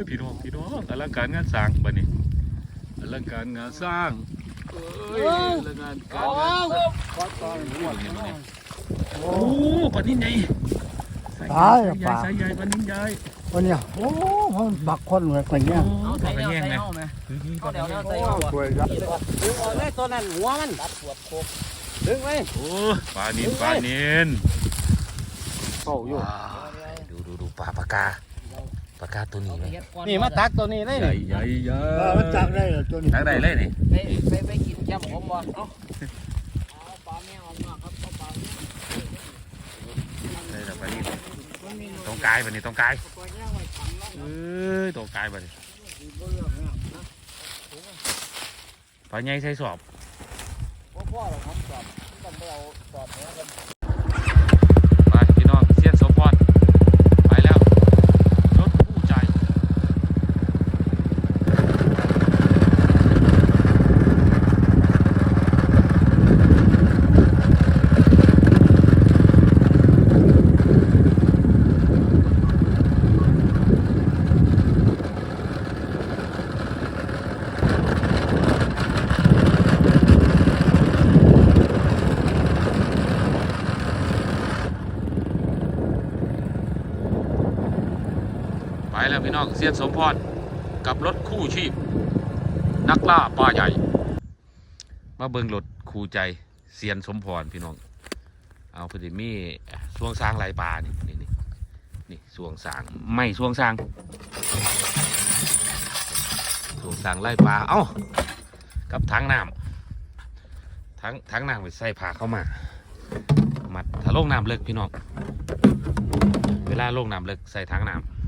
ยพี่น้องพี่น้องอลังการงานสร้างบัดนี้อลังการงานสร้างเอ้ยอลังการการงานสร้างขอตอนหัวโอ้ปานนี้ไงตายสายป่าใหญ่สายใหญ่ปานนี้ใหญ่วันเนี้ยโอ้มันบักคนเลยคนเนี้ยโอ้ปลากระแยงไงเอาเดี๋ยวเราโอ้ใส่หัวสวยครับดึงออกเลยตัวนั้นหัวมันตัดปวดโคกดึงไว้โอ้ปลานินปลานินเข้าอยู่ว้าวดูดูดูปลาปากกา ปากกาตัวนี้ไหมนี่มาตักตัวนี้เลยใหญ่ใหญ่ใหญ่เออมันจับได้เหรอตัวนี้ตักได้เลยนี่ไปไปไปกินแก้มผมบ่เอาเอาปลาแมวออกมาครับเอาปลาได้แล้วปลานินตรงกายปะนี่ตรงกายเอ้ยตรงกายปะนี่ปลาใหญ่ใส่สอบพ่อพ่อเราทำสอบต้องไปเอาสอบหัวกัน ไปพี่น้องเสียนสมพรไปแล้วรถคู่ใจไป แล้วพี่น้องเสียนสมพรกับรถคู่ชีพ นักล่าปลาใหญ่ มาเบิงรถคู่ใจเสียนสมพรพี่น้อง เอาพอดีมีช่วงสร้างลายปลานี่นี่นี่นี่ช่วงสร้างไม่ช่วงสร้างช่วงสร้างลายปลาเอ้ากับถังน้ำถังถังน้ำไปใส่ผาเข้ามามัดถ้าลงน้ำเลิกพี่น้องเวลาลงน้ำเลิกใส่ถังน้ำ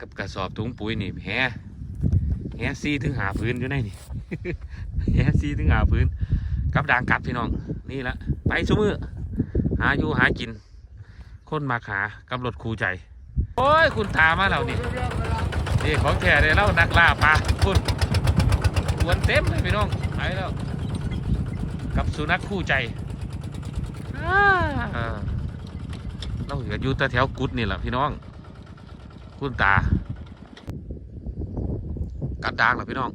กับกระสอบถุงปุ๋ยนี่แฮแฮซีถึงหาพื้นอยู่ในนี่แฮซีถึงหาพื้นกับด่างกัดพี่น้องนี่ละไปซุมือหาอยู่หากิน คนมาหากำรถคูใจ โอ้ยคุณตามาแล้วนี่นี่ของแท้เลยเล่านักล่าปลาคุณสวนเต็มเลยพี่น้องไปแล้วกับสุนัขคู่ใจอ่าเราอยู่แต่แถวกุดนี่แหละพี่น้อง คุณตา กัดด่างเหรอพี่น้อง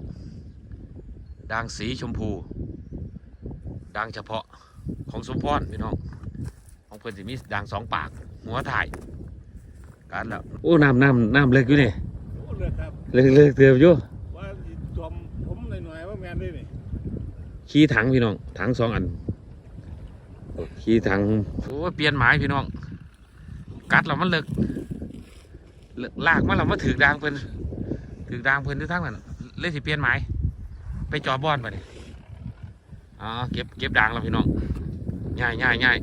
ด่างสีชมพูดังเฉพาะของสมพรพี่น้อง ของเพื่อนสิมีดังสองปาก หัวถ่ายกันแล้วโอ้น้ำน้ำน้ำเล็กอยู่นี่พูดเลยครับเล็กเล็กเติมอยู่ว่าจวมผมหน่อยๆว่าแมนได้นี่ขี้ถังพี่น้องถังสองอันขี้ถังโอ้ยเปลี่ยนไม้พี่น้อง กัดเรามันเลิกเลิกลากมาเรามาถือดางเพิ่นถือดางเพิ่นที่ทั้งนั้นเลยสิเปลี่ยนไม้ไปจอบอนไปนี่อ๋อเก็บเก็บดางแล้วพี่น้องง่ายง่ายง่าย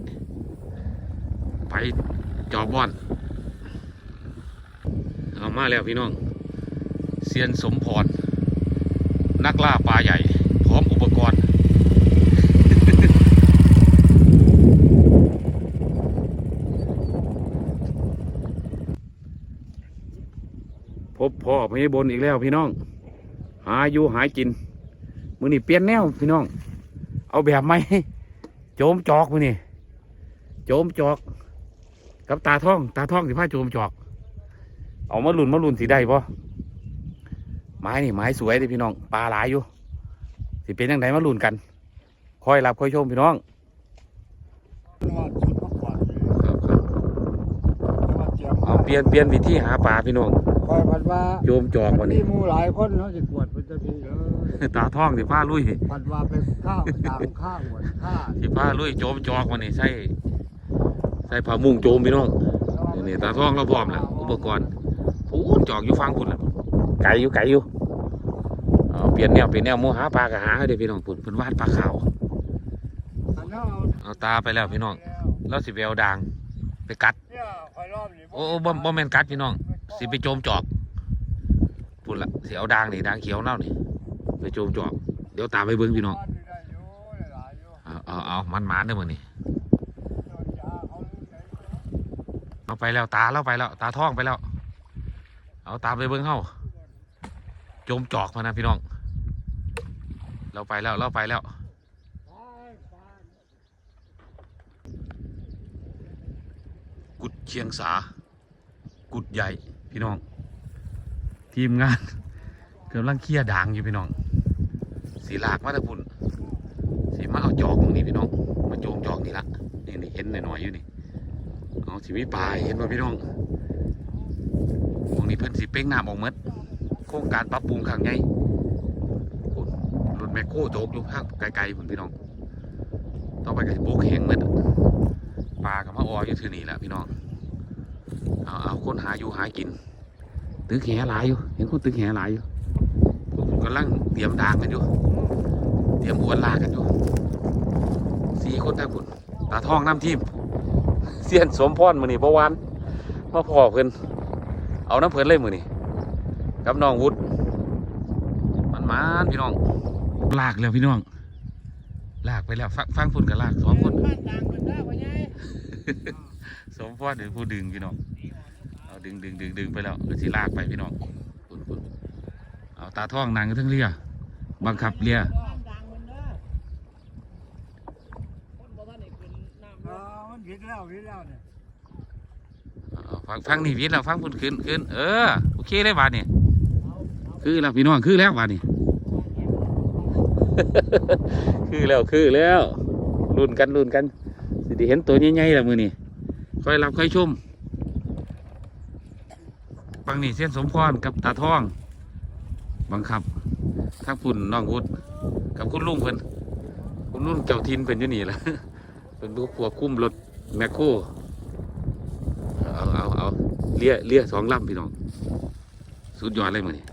ไปจอบบอนเอามาแล้วพี่น้องเซียนสมพร นักล่าปลาใหญ่ พร้อมอุปกรณ์ พ่อพญบนอีกแล้วพี่น้อง หาอยู่หายกินมือนี่เปลี่ยนแนวพี่น้อง เอาแบบไหมโจมจอกมือนี่โจมจอก กับตาท่อง ตาท่องสิผ้าโจมจอก เอามาลุนมาลุนสีได้ปะไม้นี่ไม้สวยเลยพี่น้องปลาหลายอยู่สิเป็นยังไงมาลุนกันคอยรับคอยชมพี่น้องเอาเปลี่ยนเปลี่ยนวิธีหาปลาพี่น้อง คอยพัดว่าโจมจอกวัวันนนี้นี้หมูหลายคนเขาจะกวดเป็นจะพีเลยตาท่องสิผ้าลุยพัดว่าไปข้าวตามข้าวหมดข้าสิผ้าลุยโจมจอกวันนี้ใส่ใส่ผ้ามุงโจมพี่น้องนี่นี่ตาท่องเราพร้อมแล้วอุปกรณ์พูนจอกอยู่ฟังพุ่นแล้วไก่อยู่ไก่อยู่เอาเปลี่ยนแนวเปลี่ยนแนวหมูหาปลากะหาให้เด้อพี่น้องพุ่นเพิ่นวาดปลาขาวอันนั้นเอาเอาตาไปแล้วพี่น้องแล้วสิไปเอาด่างไปกัดเนี่ยคอยรอบนี่โอ้โอ้บ่บ่แม่นกัดพี่น้อง สิไปโจมจอกพุ่นละเสิเอาด่างนี่ดางเขียวเน่านี่ไปโจมจอกเดี๋ยวตามไปเบิ่งพี่น้องเอาเอาเอามันหมานเด้อมือนี้โดนยาเขารู้ใจเอาไปแล้วตาเราไปแล้ว ตาท่องไปแล้ว เอาตามไปเบิ่งเฮาโจมจอกมานะพี่น้อง เราไปแล้วเราไปแล้วกุดเชียงสา กุดใหญ่ พี่น้อง ทีมงานกำลังเคลียร์ด่างอยู่พี่น้อง สีหลากมาแตะพุ่นสีมาเอาจอกตรงนี้พี่น้อง มาโจมจอกนี่ละนี่นี่เห็นหน่อยๆอยู่นี่เอาสีมีปลายเห็นป่ะพี่น้องตรงนี้เพิ่นสีเป้งหน้ำออกหมดโครงการปรับปรุงข้างใหญ่พุ่นรถแมคโครโจกอยู่ข้างไกลๆพุ่นพี่น้อง ต่อไปก็สิโบกแห้งหมดปลากับมะอออยู่ที่นี่แหละพี่น้อง เอาเอาคนหาอยู่หากิน ตึกแหหลายอยู่ เห็นคนตึกแหหลายอยู่พวกผมกำลังเตรียมดางกันอยู่ เตรียมอวนลากกันอยู่สี่คนทั้งคุณตาทองน้ำทีมเสียนสมพรมือนี่ประวานมาพ่อเพิ่นเอาน้ำเพิ่นเลยมือนี่กับน้องวุฒิมันมานพี่น้อง ลากแล้วพี่น้อง ลากไปแล้วฟังฟังพุ่นกับลากสองคนบ้านต่างกันได้พ่อใหญ่สมพรเดี๋ยวผู้ดึงพี่น้องเอา ดึงดึงดึงดึงไปแล้วก็สิลากไปพี่น้องพุ่นพุ่นเอาตาท่องนางอยู่ทั้งเรือบังคับเรือบ้านต่างกันเด้อคนบ่ทันได้ขึ้นน้ำอ่ามันผิดแล้วผิดแล้วเนี่ยเอาฟังฟังนี่วิทย์เราฟังพุ่นขึ้นขึ้นเออโอเคเลยบาดนี่คือแล้วพี่น้องคือแล้วบาดนี่คือแล้วคือแล้วรุ่นกันรุ่นกันสิได้เห็นตัวใหญ่ๆแล้วมือนี่ค่อยรับค่อยชม ฟังนี่เส้นสมพรกับตาทองบังคับทั้งพุ่นน้องวุฒกับคุณลุงเพิ่นคุณลุงเจ้าทินเป็นอยู่นี่แหละเป็นผู้ควบคุมรถแมคโครเอาเอาเอาเลี้ยเลี้ยสองลำพี่น้อง สุดยอดเลยมือนี่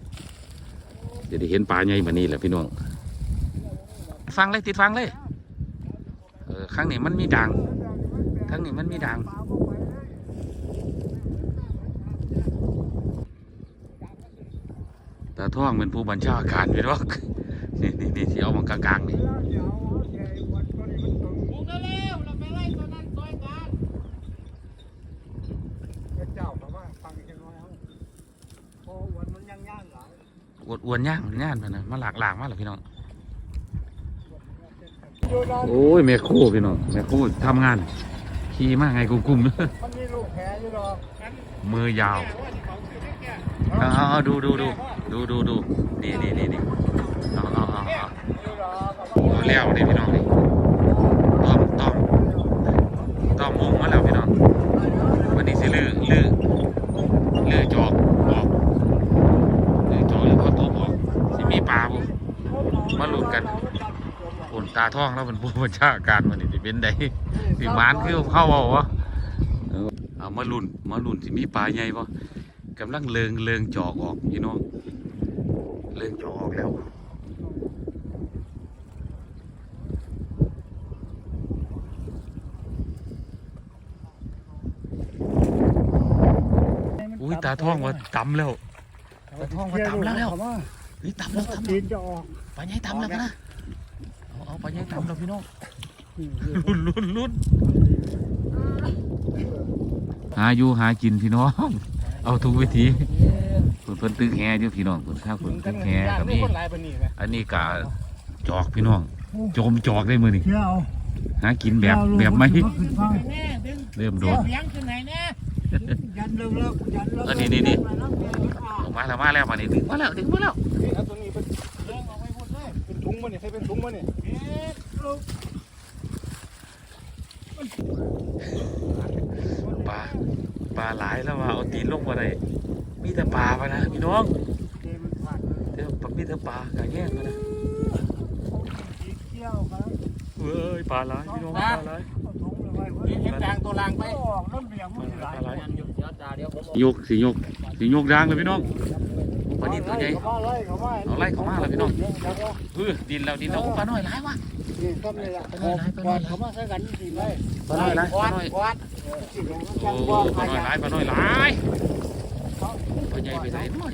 เดี๋ยวได้เห็นปลาใหญ่มานี่แหละพี่น้อง ฟังเลยติดฟังเลยเออข้างนี้มันมีดังข้างนี้มันมีดัง ตาท่องเป็นผู้บัญชาการพี่น้องนี่นี่นี่ที่เอามากลางๆนี่บุกได้แล้วเราไปไล่ตัวนั้นต่อยกันเจ้าเขาว่าฟังกันน้อยเอาพอวันมันย่างย่างหลายอวดอวนย่างย่านมันนะมาหลากหลากมาแล้วพี่น้องอยู่นานโอ้ยแม่โคพี่น้องแม่โคทำงาน ขี่มาไงกุ้มกุ้มมันมีลูกแผลอยู่ดอกมือยาวแก่ว่าที่ เออาเอาดูดูดูดูดูดูนี่นี่นี่นี่เอาเอาเอาเอาอยู่ดอกเอาแล้วนี่พี่น้องนี่ต้องต้องต้องมุงมาแล้วพี่น้องวันนี้สิลื้อลื้อลื้อจอกออกลื้อจอกหรือพ่อตัวออกสิมีปลาบุมาลุ้นกันผลตาท่องแล้วมันผู้บัญชาการมันนี่สิเป็นไดสิมานคือเข้าเอาวะเออเอามาลุ้นมาลุ้นสิมีปลาใหญ่ปะ กำลังเลิงเลิงจอกออกพี่น้องเลิงจอกออกแล้วอุ้ยตาท่องว่าตำแล้วตาท่องว่าตำแล้วแล้วเฮ้ยตำแล้วตำตีแล้วนจะออกปลาใหญ่ตำแล้วนะเอาเอาปลาใหญ่ตำแล้วพี่น้องลุ้นลุ้นลุ้นหาอยู่หากินพี่น้อง เอาทุกวิธีเพิ่นเพิ่นตึกแฮอยู่พี่น้องเพิ่นข้าวเพิ่นตึกแฮก็มีคนหลายปานนี้ไหมอันนี้กะจอกพี่น้อง โจมจอกได้มือนี่เที่ยวหากินแบบแบบไม่ขึ้นฟังแน่ดึงเริ่มโดเสียนเสียงขึ้นไหนแน่ยันเลิกเลิกยันเลิกอันนี้นี่นี่ออกมาแล้วมาแล้วมานี่ดึงมาแล้วดึงมาแล้วนี่ครับตัวนี้เป็นเรื่องเอาไว้หมดเลยเป็นถุงมันนี่ใช้เป็นถุงมันนี่ปลา ปลาหลายแล้วว่าเอาตีนลงมาได้มีแต่ปลาไปนะพี่น้องเดี๋ยวปักมีแต่ปลากระแยกมานะเที่ยวครับเว้ยปลาหลายพี่น้องปลาหลายเอาถุงเลยไว้ไว้เห็นจางตัวลางไปออกน้ำเบียงมันหลายปลาหลายยันอยู่เดี๋ยวตาเดี๋ยวผมยกสิยกสิยกดังเลยพี่น้อง วันนี้ตัวใหญ่เขามาไล่เขามาเอาไล่เขามาแล้วพี่น้องเดี๋ยดินแล้วดินแล้วโอ้ปลาน้อยหลายว่ะนี่ต้นนี่แหละก่อนเขามาใช้กันสิไล่ปลาน้อยหลายปลาน้อยวัดสิของโอ้จันทร์ว่าปลาน้อยหลายปลาน้อยหลายปลาใหญ่ไปไหนน้อย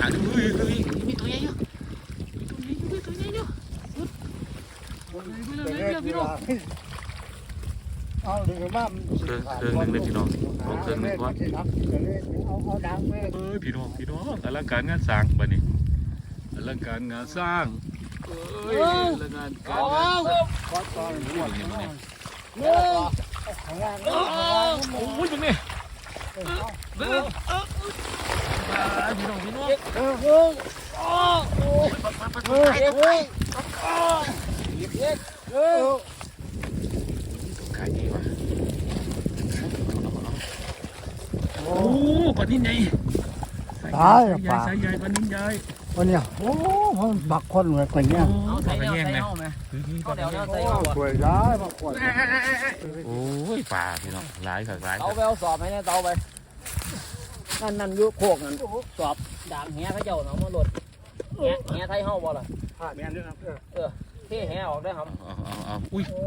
หาดูเฮ้ยเฮ้ยมีตัวใหญ่อยู่มีตัวใหญ่อยู่มีตัวใหญ่อยู่เอาดึงมาเครื่อง เครื่องหนึงเลยพี่น้องเอาเครื่องหนึงก่อนเอาเอาดังไปเอ้ยพี่น้องพี่น้องอลังการงานสร้างบัดนี้อลังการงานสร้างเอ้ยอลังการการงานสร้างขอตอนหัวนี่มันเนี่ยเนื้อต่อข้างล่างโอ้ยตรงนี้เด้อเออพี่น้องพี่น้องเออเออโอ้โหเออเออหยิบเย็ดเออขายดีว่ะ โอ้โอ้ปลานิ่นใหญ่ตายอะปลา สายใหญ่ปลานิ่นใหญ่วันเนี้ยโอ้มันบักคนเลยคนเนี้ยเอาใส่ปลาเนื้อแย่งใส่เลยเอาไหมปลาเอาเดี๋ยวเนื้อโอ้ใส่เอาสวยได้บักคนโอ้ยปลาพี่น้องหลายครับหลายคเตารับไปเอาสอบให้เนี่ยเตาไปนั่นนั่นอยุโคกนั่นสอบด่างแหเขาเจ้าเนาะมาหลดแหแหไทยเฮาบ่ล่ะผ่าแม่นด้วยครับเออเท่แหออกได้อครับเอาเอาเอาอุ้ยโอ้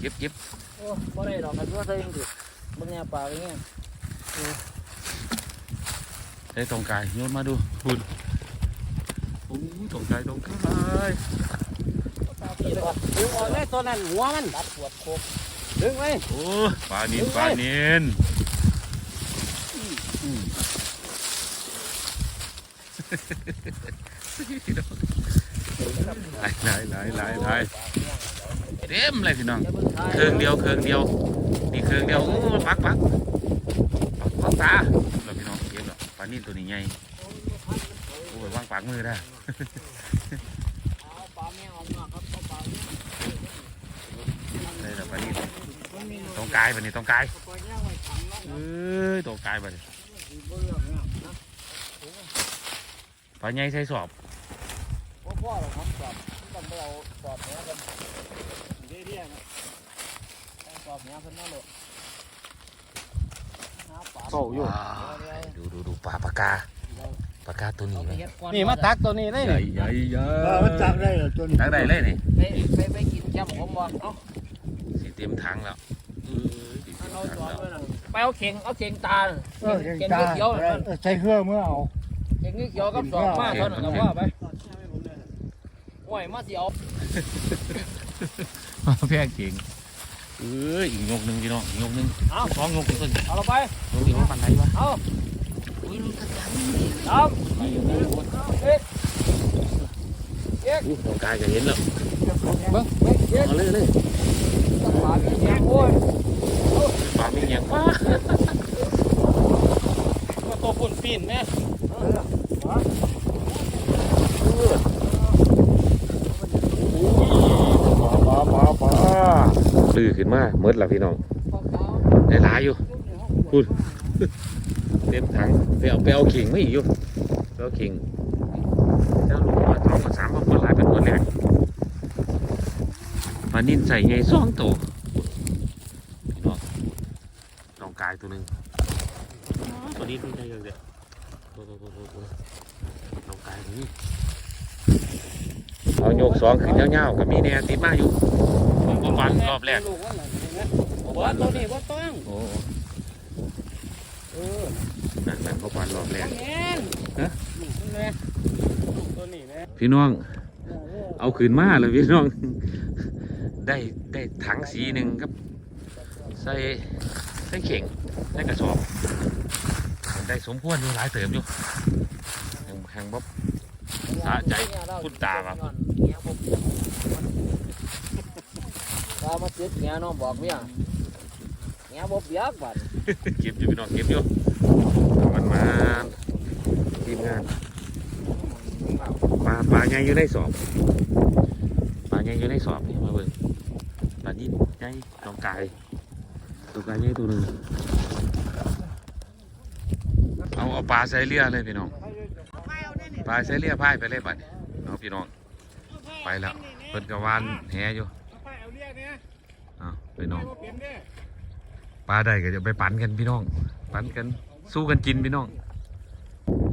เก็บเก็บโอ้บ่ได้ดอกกันว่าใส่ยังสิเบิ่งแนวปลาไปเงี้ย ได้ตรงกายโยนมาดูคุณโอ้ยตรงกายตรงกายดึงออกเลยตัวนั้นหัวมันตัดปวดโคกดึงไว้โอ้ปลานินปลานินหลายหลายหลายหลายหลายเต็มเลยพี่น้องเบิ่งท้ายเครื่องเดียวเครื่องเดียวนี่เครื่องเดียวโอ้ปักปัก ปักปักตาเราพี่น้องเก็บแล้วปลานิ่ตัวนี้ใหญ่โอ้ยวางปากมือได้เอาปลาแม่ออกมาครับเอาปลาแม่ได้แล้วปลานิ่ตรงกายปะนี่ตรงกายเอ้ยตรงกายปะนี่ปลาใหญ่ใส่สอบบ่พ่อหรอกครับสอบต้องไปเอาสอบแหกันเดี๋ยวๆนะต้องสอบแหเพิ่นมาโหลด หาปลาโตอยู่ว้าวดูดูดูปลาปากกาปากกาตัวนี้เอาไหไปมเฮ็ดก่อนนี่มาตักตัวนี้เลยใหญ่นี่ใหญ่ใหญ่เออมันจับได้เหรอตัวนี้ตักได้เลยนี่ไปไปไปกินแก้มผมบ่เอาสิเต็มถังแล้วเออสิเต็มเอาถังสอบแล้วด้วยนะไปเอาเข่งเอาเข่งตาน่ะเออเก่งเข่งตาเขียวๆเอน่ะอใช้เครื่องเมื่อเอาเข่งเขียวกับสอบมาเท่านั้นก็ว่าไปโอ้ยมาสิเอาแพงเก่งเอออีกยกหนึ่งพี่น้องอีกยกหนึ่งเอาสองยกต้นเอาเราไปยกอีกว่าปันไหนวะเอาอุ้ยลูกกระตังตามเอ๊ะอู้ตรงกายก็เห็นแล้วเบิ่งเอ๊ะเอ๊ะเอาเลยเลยปลามีแยงโอ้ยปลาไม่เงี้ยป้ามาตัวปุ่นปีนแม่ ปลาปลาปลา ลื้ อขึ้นมาเมดแล้วพี่น้องได้หลายอยู่พูดเต็มถังไปเอาไปเอาขิงไม่อีกอยู่ไปเอาขิงแล้วลูกมาท้องมาสามมาคนหลายเป็นคนแรกปลานิ่นใส่ไงสองตัวพี่น้องตองกายตัวหนึ่งตัวนี้ดูได้เยอะเลยตัวตัวตัวตัวตัวตองกายตัวนี้เอาโยกสองขึ้นเงาวๆก็มีแนวติดมาอยู่ ผมก็ฟันรอบแรกลูกว่าน่ะเห็นไหมบอกว่าตัวนี้ว่าต้องโอ้เออนั่นนั่นเขาฟันรอบแรกแม่นฮะลูกมันแม่ตัวนี้แม่พี่น้อง เอาขืนมาเลยพี่น้อง ได้ได้ถังสีหนึ่งครับ ใส่ใส่เข่งใส่กระสอบ ได้สมควรอยู่หลายเติมอยู่แห่งแห่งบ๊อบสะใจคุณตาครับ เงี้ยผมามาติดเงี้ยน้องบอกเมียเงี้ยบ่เบียกบัดเก็บอยู่พี่น้องเก็บอยู่มันมาทีมงานปลาปลาใหญ่อยู่ในสอบปลาใหญ่อยู่ในสอบนี่มาเบิ่งปลานิ่มใหญ่ตองกายตัวกายใหญ่ตัวหนึ่งเอาเอาปลาใส่เรือเลยพี่น้องปลาใส่เรือพายไปเลยบัดนี้เอาพี่น้องไปแล้วเพิ่นกะวานแหอยู่ อาเรียกเนี่ยเอาพี่น้องเปลี่ยนเด้ปลาได้ก็จะไปปั่นกันพี่น้อง ปั่นกันสู้กันกินพี่น้อง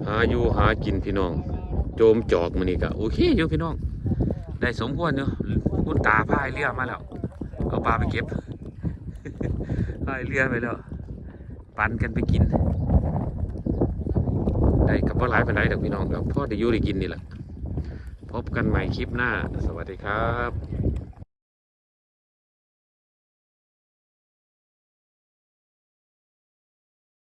หาอยู่หากินพี่น้อง โจมจอกมันนี่ก็โอเคอยู่พี่น้อง ได้สมควรอยู่คุณตาพายเรือมาแล้ว เอาปลาไปเก็บพายเรือไปแล้ว ปั่นกันไปกิน ได้กับว่าหลายเป็นไรดอกพี่น้องครับพ่อได้อยู่ได้กินนี่แหละพบกันใหม่คลิปหน้า สวัสดีครับ